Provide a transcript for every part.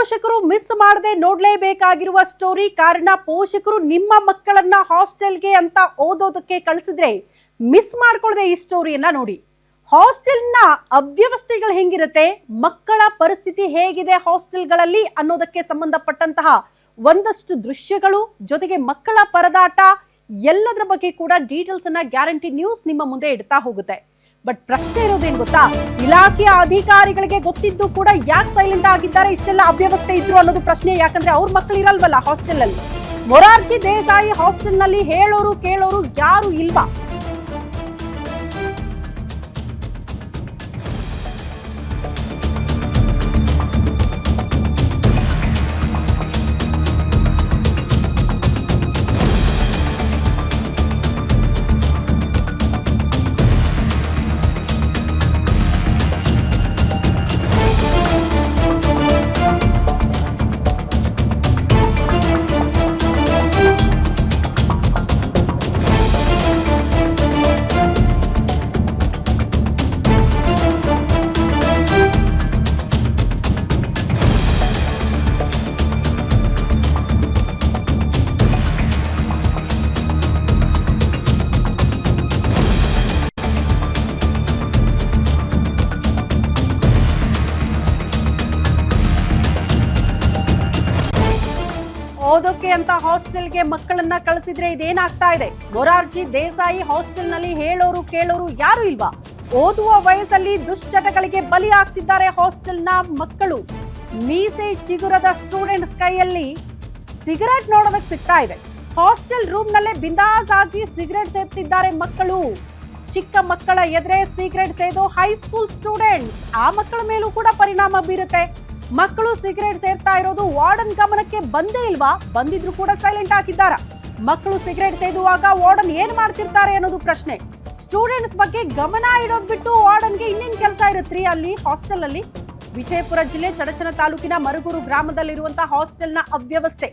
ಪೋಷಕರು ಮಿಸ್ ಮಾಡದೆ ನೋಡ್ಲೇಬೇಕಾಗಿರುವ ಸ್ಟೋರಿ ಕಾರಣ ಪೋಷಕರು ನಿಮ್ಮ ಮಕ್ಕಳನ್ನ ಹಾಸ್ಟೆಲ್ಗೆ ಅಂತ ಓದೋದಕ್ಕೆ ಕಳಿಸಿದ್ರೆ ಮಿಸ್ ಮಾಡ್ಕೊಳ್ಳದೆ ಈ ಸ್ಟೋರಿಯನ್ನ ನೋಡಿ. ಹಾಸ್ಟೆಲ್ನ ಅವ್ಯವಸ್ಥೆಗಳು ಹೆಂಗಿರುತ್ತೆ? ಮಕ್ಕಳ ಪರಿಸ್ಥಿತಿ ಹೇಗಿದೆ ಹಾಸ್ಟೆಲ್ಗಳಲ್ಲಿ ಅನ್ನೋದಕ್ಕೆ ಸಂಬಂಧಪಟ್ಟಂತಹ ಒಂದಷ್ಟು ದೃಶ್ಯಗಳು, ಜೊತೆಗೆ ಮಕ್ಕಳ ಪರದಾಟ, ಎಲ್ಲದರ ಬಗ್ಗೆ ಕೂಡ ಡೀಟೇಲ್ಸ್ ಅನ್ನ ಗ್ಯಾರಂಟಿ ನ್ಯೂಸ್ ನಿಮ್ಮ ಮುಂದೆ ಇಡ್ತಾ ಹೋಗುತ್ತೆ. ಬಟ್ ಪ್ರಶ್ನೆ ಇರೋದೇನ್ ಗೊತ್ತಾ? ಇಲಾಖೆಯ ಅಧಿಕಾರಿಗಳಿಗೆ ಗೊತ್ತಿದ್ದು ಕೂಡ ಯಾಕೆ ಸೈಲೆಂಟ್ ಆಗಿದ್ದಾರೆ? ಇಷ್ಟೆಲ್ಲ ಅವ್ಯವಸ್ಥೆ ಇದ್ರು ಅನ್ನೋದು ಪ್ರಶ್ನೆ. ಯಾಕಂದ್ರೆ ಅವ್ರ ಮಕ್ಕಳು ಇರಲ್ವಲ್ಲ ಹಾಸ್ಟೆಲ್ ಅಲ್ಲಿ. ಮೊರಾರ್ಜಿ ದೇಸಾಯಿ ಹಾಸ್ಟೆಲ್ನಲ್ಲಿ ಹೇಳೋರು ಕೇಳೋರು ಯಾರು ಇಲ್ವಾ? ಓದೋಕೆ ಅಂತ ಹಾಸ್ಟೆಲ್ಗೆ ಮಕ್ಕಳನ್ನ ಕಳಿಸಿದ್ರೆ ಇದೇನಾಗ್ತಾ ಇದೆ? ಮೊರಾರ್ಜಿ ದೇಸಾಯಿ ಹಾಸ್ಟೆಲ್ನಲ್ಲಿ ಹೇಳೋರು ಕೇಳೋರು ಯಾರು ಇಲ್ವಾ? ಓದುವ ವಯಸ್ಸಲ್ಲಿ ದುಶ್ಚಟಗಳಿಗೆ ಬಲಿ ಆಗ್ತಿದ್ದಾರೆ ಹಾಸ್ಟೆಲ್ನ ಮಕ್ಕಳು. ಮೀಸೆ ಚಿಗುರದ ಸ್ಟೂಡೆಂಟ್ಸ್ ಕೈಯಲ್ಲಿ ಸಿಗರೆಟ್ ನೋಡೋದಕ್ಕೆ ಸಿಗ್ತಾ ಇದೆ. ಹಾಸ್ಟೆಲ್ ರೂಮ್ ನಲ್ಲೇ ಬಿಂದಾಸ್ ಆಗಿ ಸಿಗರೆಟ್ ಸೇರ್ತಿದ್ದಾರೆ ಮಕ್ಕಳು. ಚಿಕ್ಕ ಮಕ್ಕಳ ಎದುರೇ ಸಿಗರೆಟ್ ಸೇದೋ ಹೈಸ್ಕೂಲ್ ಸ್ಟೂಡೆಂಟ್ಸ್. ಆ ಮಕ್ಕಳ ಮೇಲೂ ಕೂಡ ಪರಿಣಾಮ ಬೀರುತ್ತೆ. ಮಕ್ಕಳು ಸಿಗರೇಟ್ ಸೇರ್ತಾ ಇರೋದು ವಾರ್ಡನ್ ಗಮನಕ್ಕೆ ಬಂದೇ ಇಲ್ವಾ? ಬಂದಿದ್ರು ಕೂಡ ಸೈಲೆಂಟ್ ಆಗಿದ್ದಾರ ಮಕ್ಕಳು ಸಿಗರೇಟ್ ಸೇದುವಾಗ ವಾರ್ಡನ್ ಏನ್ ಮಾಡ್ತಿರ್ತಾರೆ ಅನ್ನೋದು ಪ್ರಶ್ನೆ. ಸ್ಟೂಡೆಂಟ್ಸ್ ಬಗ್ಗೆ ಗಮನ ಇಡೋದ್ ಬಿಟ್ಟು ವಾರ್ಡನ್ಗೆ ಇನ್ನೇನ್ ಕೆಲಸ ಇರುತ್ತ್ರಿ ಅಲ್ಲಿ ಹಾಸ್ಟೆಲ್ ಅಲ್ಲಿ? ವಿಜಯಪುರ ಜಿಲ್ಲೆ ಚಡಚನ ತಾಲೂಕಿನ ಮರುಗೂರು ಗ್ರಾಮದಲ್ಲಿರುವಂತಹ ಹಾಸ್ಟೆಲ್ನ ಅವ್ಯವಸ್ಥೆ.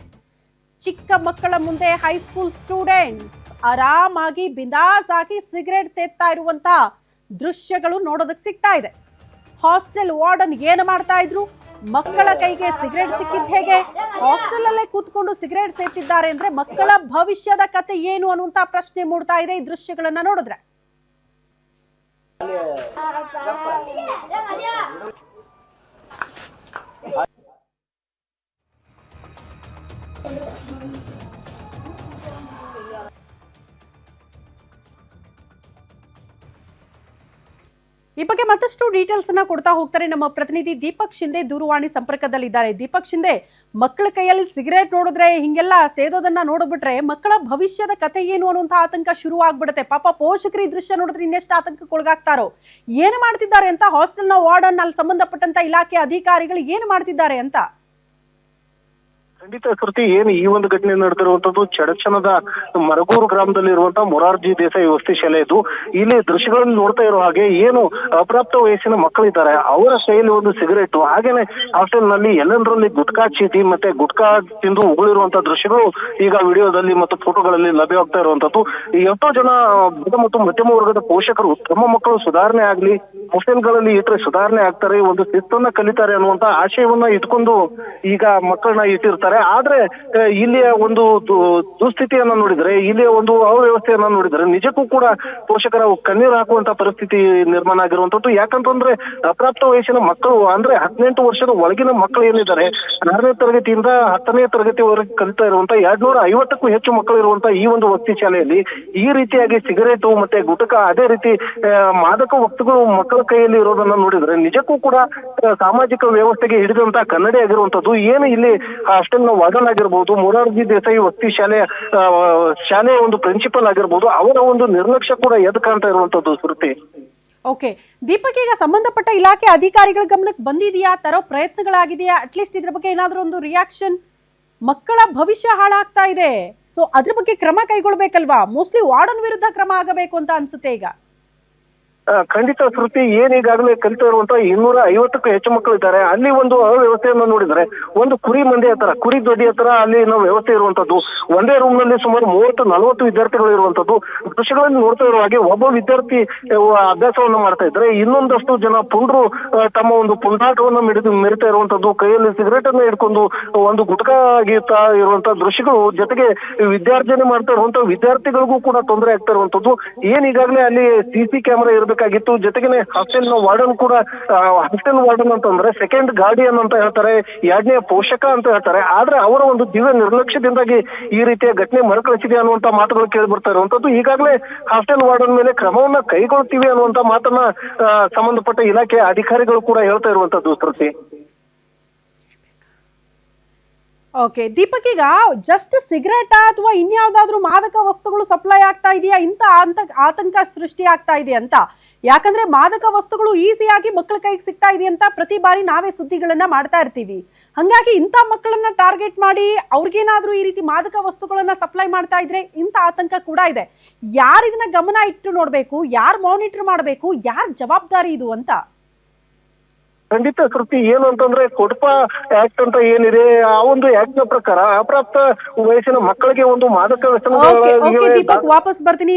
ಚಿಕ್ಕ ಮಕ್ಕಳ ಮುಂದೆ ಹೈಸ್ಕೂಲ್ ಸ್ಟೂಡೆಂಟ್ಸ್ ಆರಾಮಾಗಿ ಬಿಂದಾಸ್ ಆಗಿ ಸಿಗರೇಟ್ ಸೇದ್ತಾ ಇರುವಂತ ದೃಶ್ಯಗಳು ನೋಡೋದಕ್ಕೆ ಸಿಗ್ತಾ ಇದೆ. ಹಾಸ್ಟೆಲ್ ವಾರ್ಡನ್ ಏನು ಮಾಡ್ತಾ ಇದ್ರು? ಮಕ್ಕಳ ಕೈಗೆ ಸಿಗರೇಟ್ ಸಿಕ್ಕಿದ್ದು ಹೇಗೆ? ಹಾಸ್ಟೆಲ್ ಅಲ್ಲೇ ಕೂತ್ಕೊಂಡು ಸಿಗರೇಟ್ ಸೇತಿದ್ದಾರೆ ಅಂದ್ರೆ ಮಕ್ಕಳ ಭವಿಷ್ಯದ ಕತೆ ಏನು ಅನ್ನುವಂತ ಪ್ರಶ್ನೆ ಮೂಡ್ತಾ ಇದೆ ಈ ದೃಶ್ಯಗಳನ್ನ ನೋಡಿದ್ರೆ. ಈ ಬಗ್ಗೆ ಮತ್ತಷ್ಟು ಡೀಟೇಲ್ಸ್ ಅನ್ನ ಕೊಡ್ತಾ ಹೋಗ್ತಾರೆ ನಮ್ಮ ಪ್ರತಿನಿಧಿ ದೀಪಕ್ ಶಿಂದೆ ದೂರವಾಣಿ ಸಂಪರ್ಕದಲ್ಲಿದ್ದಾರೆ. ದೀಪಕ್ ಶಿಂದೆ, ಮಕ್ಕಳ ಕೈಯಲ್ಲಿ ಸಿಗರೇಟ್ ನೋಡಿದ್ರೆ ಹಿಂಗೆಲ್ಲ ಸೇದೋದನ್ನ ನೋಡ್ಬಿಟ್ರೆ ಮಕ್ಕಳ ಭವಿಷ್ಯದ ಕತೆ ಏನು ಅನ್ನುವಂಥ ಆತಂಕ ಶುರು ಆಗ್ಬಿಡುತ್ತೆ ಪಾಪ ಪೋಷಕರು ಈ ದೃಶ್ಯ ನೋಡಿದ್ರೆ ಇನ್ನೆಷ್ಟು ಆತಂಕಕ್ಕೆ ಒಳಗಾಗ್ತಾರೋ ಏನು ಮಾಡ್ತಿದ್ದಾರೆ ಅಂತ ಹಾಸ್ಟೆಲ್ನ ವಾರ್ಡನ್ ಅಲ್ಲಿ ಸಂಬಂಧಪಟ್ಟಂತ ಇಲಾಖೆ ಅಧಿಕಾರಿಗಳು ಏನು ಮಾಡ್ತಿದ್ದಾರೆ ಅಂತ? ಖಂಡಿತ ಕೃತಿ, ಏನು ಈ ಒಂದು ಘಟನೆ ನಡೆದಿರುವಂತದ್ದು ಚಡಚನದ ಮರಗೂರು ಗ್ರಾಮದಲ್ಲಿ ಇರುವಂತಹ ಮೊರಾರ್ಜಿ ದೇಸಾಯಿ ವಸತಿ ಶಾಲೆ ಇದು. ಇಲ್ಲಿ ದೃಶ್ಯಗಳನ್ನು ನೋಡ್ತಾ ಇರೋ ಹಾಗೆ ಏನು ಅಪ್ರಾಪ್ತ ವಯಸ್ಸಿನ ಮಕ್ಕಳಿದ್ದಾರೆ. ಅವರ ಶೈಲಿ ಒಂದು ಸಿಗರೇಟ್. ಹಾಗೇನೆ ಹಾಸ್ಟೆಲ್ನಲ್ಲಿ ಎಲ್ಲೆಂದರಲ್ಲಿ ಗುಟ್ಕಾ ಚೀಟಿ ಮತ್ತೆ ಗುಟ್ಕಾ ತಿಂದು ಉಗುಳಿರುವಂತಹ ದೃಶ್ಯಗಳು ಈಗ ವಿಡಿಯೋದಲ್ಲಿ ಮತ್ತು ಫೋಟೋಗಳಲ್ಲಿ ಲಭ್ಯವಾಗ್ತಾ ಇರುವಂತದ್ದು ಎಷ್ಟೋ ಜನ ಬಡ ಮತ್ತು ಮಧ್ಯಮ ವರ್ಗದ ಪೋಷಕರು ತಮ್ಮ ಮಕ್ಕಳು ಸುಧಾರಣೆ ಆಗ್ಲಿ ಹಾಸ್ಟೆಲ್ಗಳಲ್ಲಿ ಇಟ್ಟರೆ ಸುಧಾರಣೆ ಆಗ್ತಾರೆ ಒಂದು ಶಿಸ್ತನ್ನ ಕಲಿತಾರೆ ಅನ್ನುವಂತ ಆಶಯವನ್ನ ಇಟ್ಕೊಂಡು ಈಗ ಮಕ್ಕಳನ್ನ ಇಟ್ಟಿರ್ತಾರೆ. ಆದ್ರೆ ಇಲ್ಲಿಯ ಒಂದು ದುಸ್ಥಿತಿಯನ್ನ ನೋಡಿದ್ರೆ, ಇಲ್ಲಿಯ ಒಂದು ಅವ್ಯವಸ್ಥೆಯನ್ನ ನೋಡಿದ್ರೆ, ನಿಜಕ್ಕೂ ಕೂಡ ಪೋಷಕರ ಕಣ್ಣೀರು ಹಾಕುವಂತ ಪರಿಸ್ಥಿತಿ ನಿರ್ಮಾಣ ಆಗಿರುವಂತದ್ದು ಯಾಕಂತಂದ್ರೆ, ಅಪ್ರಾಪ್ತ ವಯಸ್ಸಿನ ಮಕ್ಕಳು ಅಂದ್ರೆ ಹದಿನೆಂಟು ವರ್ಷದ ಒಳಗಿನ ಮಕ್ಕಳು ಏನಿದ್ದಾರೆ, ಆರನೇ ತರಗತಿಯಿಂದ ಹತ್ತನೇ ತರಗತಿವರೆಗೆ ಕಲಿತಾ ಇರುವಂತ ಎರಡ್ನೂರ ಐವತ್ತಕ್ಕೂ ಹೆಚ್ಚು ಮಕ್ಕಳು ಇರುವಂತ ಈ ಒಂದು ವಸತಿ ಶಾಲೆಯಲ್ಲಿ ಈ ರೀತಿಯಾಗಿ ಸಿಗರೇಟು ಮತ್ತೆ ಗುಟಕ, ಅದೇ ರೀತಿ ಮಾದಕ ವಸ್ತುಗಳು ಮಕ್ಕಳ ಕೈಯಲ್ಲಿ ಇರೋದನ್ನ ನೋಡಿದ್ರೆ ನಿಜಕ್ಕೂ ಕೂಡ ಸಾಮಾಜಿಕ ವ್ಯವಸ್ಥೆಗೆ ಹಿಡಿದಂತ ಕನ್ನಡಿ ಆಗಿರುವಂತದ್ದು ಏನು ಇಲ್ಲಿ ಹಾಸ್ಟೆಲ್ನ ವಾರ್ಡನ್ ಆಗಿರ್ಬೋದು. ಮೊರಾರ್ಜಿ ದೇಸಾಯಿ ವಸ್ತಿ ಶಾಲೆಯ ಶಾಲೆಯ ಒಂದು ಪ್ರಿನ್ಸಿಪಲ್ ಆಗಿರ್ಬೋದು, ಅವರ ಒಂದು ನಿರ್ಲಕ್ಷ್ಯ ಕೂಡ ಎದ್ ಕಾಣ್ತಾ ಇರುವಂತದ್ದು ಶ್ರುತಿ ಓಕೆ ದೀಪಕ್, ಈಗ ಸಂಬಂಧಪಟ್ಟ ಇಲಾಖೆ ಅಧಿಕಾರಿಗಳ ಗಮನಕ್ಕೆ ಬಂದಿದೆಯಾ? ತರೋ ಪ್ರಯತ್ನಗಳಾಗಿದೆಯಾ? ಅಟ್ಲೀಸ್ಟ್ ಇದ್ರ ಬಗ್ಗೆ ಏನಾದರೂ ಒಂದು ರಿಯಾಕ್ಷನ್ ಮಕ್ಕಳ ಭವಿಷ್ಯ ಹಾಳಾಗ್ತಾ ಇದೆ. ಸೊ ಅದ್ರ ಬಗ್ಗೆ ಕ್ರಮ ಕೈಗೊಳ್ಬೇಕಲ್ವಾ? ಮೋಸ್ಟ್ಲಿ ವಾರ್ಡನ್ ವಿರುದ್ಧ ಕ್ರಮ ಆಗಬೇಕು ಅಂತ ಅನ್ಸುತ್ತೆ ಈಗ. ಖಂಡಿತ ಶ್ರುತಿ ಏನ್ ಈಗಾಗಲೇ ಕಲಿತಾ ಇರುವಂತ ಇನ್ನೂರ ಐವತ್ತಕ್ಕೂ ಹೆಚ್ಚು ಮಕ್ಕಳಿದ್ದಾರೆ ಅಲ್ಲಿ ಒಂದು ಅವ್ಯವಸ್ಥೆಯನ್ನು ನೋಡಿದ್ರೆ, ಒಂದು ಕುರಿ ಮಂದಿ ಹತ್ರ, ಕುರಿ ದೊಡ್ಡಿ ಹತ್ರ ಅಲ್ಲಿ ನಾವು ವ್ಯವಸ್ಥೆ ಇರುವಂತದ್ದು, ಒಂದೇ ರೂಮ್ನಲ್ಲಿ ಸುಮಾರು ಮೂವತ್ತು, ನಲವತ್ತು ವಿದ್ಯಾರ್ಥಿಗಳು ಇರುವಂತದ್ದು, ದೃಶ್ಯಗಳಲ್ಲಿ ನೋಡ್ತಾ ಇರುವ ಹಾಗೆ ಒಬ್ಬ ವಿದ್ಯಾರ್ಥಿ ಅಭ್ಯಾಸವನ್ನು ಮಾಡ್ತಾ ಇದ್ರೆ ಇನ್ನೊಂದಷ್ಟು ಜನ ಪುಂಡ್ರು ತಮ್ಮ ಒಂದು ಪುಂಡಾಟವನ್ನು ಮಿಡಿದು ಮೆರಿತಾ ಇರುವಂತದ್ದು, ಕೈಯಲ್ಲಿ ಸಿಗರೇಟ್ ಅನ್ನು ಹಿಡ್ಕೊಂಡು ಒಂದು ಗುಟ್ಕಾ ಗೀತಾ ಇರುವಂತ ದೃಶ್ಯಗಳು, ಜೊತೆಗೆ ವಿದ್ಯಾರ್ಜನೆ ಮಾಡ್ತಾ ಇರುವಂತಹ ವಿದ್ಯಾರ್ಥಿಗಳಿಗೂ ಕೂಡ ತೊಂದರೆ ಆಗ್ತಾ ಇರುವಂತದ್ದು. ಏನ್ ಈಗಾಗಲೇ ಅಲ್ಲಿ ಸಿ ಸಿ ಕ್ಯಾಮೆರಾ ಇರಬೇಕಾಗಿತ್ತು ಜೊತೆಗೆ ಹಾಸ್ಟೆಲ್ನ ವಾರ್ಡನ್ ಕೂಡ ಹಾಸ್ಟೆಲ್ ವಾರ್ಡನ್ ಅಂತಂದ್ರೆ ಸೆಕೆಂಡ್ ಗಾರ್ಡಿಯನ್ ಅಂತ ಹೇಳ್ತಾರೆ, ಎರಡನೇ ಪೋಷಕ ಅಂತ ಹೇಳ್ತಾರೆ. ಆದ್ರೆ ಅವರ ಒಂದು ದಿವ್ಯ ನಿರ್ಲಕ್ಷ್ಯದಿಂದಾಗಿ ಈ ರೀತಿಯ ಘಟನೆ ಮರುಕಳಿಸಿದೆ ಅನ್ನುವಂತ ಮಾತುಗಳು ಕೇಳಿ ಬರ್ತಾ ಇರುವಂತದ್ದು. ಈಗಾಗಲೇ ಹಾಸ್ಟೆಲ್ ವಾರ್ಡನ್ ಮೇಲೆ ಕ್ರಮವನ್ನ ಕೈಗೊಳ್ತೀವಿ ಅನ್ನುವಂತ ಮಾತನ್ನ ಸಂಬಂಧಪಟ್ಟ ಇಲಾಖೆ ಅಧಿಕಾರಿಗಳು ಕೂಡ ಹೇಳ್ತಾ ಇರುವಂತದ್ದು, ಶ್ರುತಿ. ಓಕೆ ದೀಪಕ್, ಈಗ ಜಸ್ಟ್ ಸಿಗರೇಟ್ ಅಥವಾ ಇನ್ಯಾವ್ದಾದ್ರು ಮಾದಕ ವಸ್ತುಗಳು ಸಪ್ಲೈ ಆಗ್ತಾ ಇದೆಯಾ? ಇಂಥ ಆತಂಕ ಸೃಷ್ಟಿ ಆಗ್ತಾ ಇದೆ ಅಂತ? ಯಾಕಂದ್ರೆ ಮಾದಕ ವಸ್ತುಗಳು ಈಸಿಯಾಗಿ ಮಕ್ಕಳ ಕೈಗೆ ಸಿಗ್ತಾ ಇದೆ ಅಂತ ಪ್ರತಿ ಬಾರಿ ನಾವೇ ಸುದ್ದಿಗಳನ್ನ ಮಾಡ್ತಾ ಇರ್ತೀವಿ. ಹಂಗಾಗಿ ಇಂಥ ಮಕ್ಕಳನ್ನ ಟಾರ್ಗೆಟ್ ಮಾಡಿ ಅವ್ರಿಗೇನಾದ್ರೂ ಈ ರೀತಿ ಮಾದಕ ವಸ್ತುಗಳನ್ನ ಸಪ್ಲೈ ಮಾಡ್ತಾ ಇದ್ರೆ ಇಂಥ ಆತಂಕ ಕೂಡ ಇದೆ. ಯಾರು ಇದನ್ನ ಗಮನ ಇಟ್ಟು ನೋಡ್ಬೇಕು ಯಾರು ಮಾನಿಟರ್ ಮಾಡಬೇಕು ಯಾರ ಜವಾಬ್ದಾರಿ ಇದು ಅಂತ? ಖಂಡಿತ ಕೃತಿ ಏನು ಅಂತಂದ್ರೆ ಕೊಡಪ ಆಕ್ಟ್ ಅಂತ ಏನಿದೆ ಆ ಒಂದು ಆಕ್ಟ್ನ ಪ್ರಕಾರ ಅಪ್ರಾಪ್ತ ವಯಸ್ಸಿನ ಮಕ್ಕಳಿಗೆ ಒಂದು ಮಾದಕ ವ್ಯಸನ ವಾಪಸ್ ಬರ್ತೀನಿ.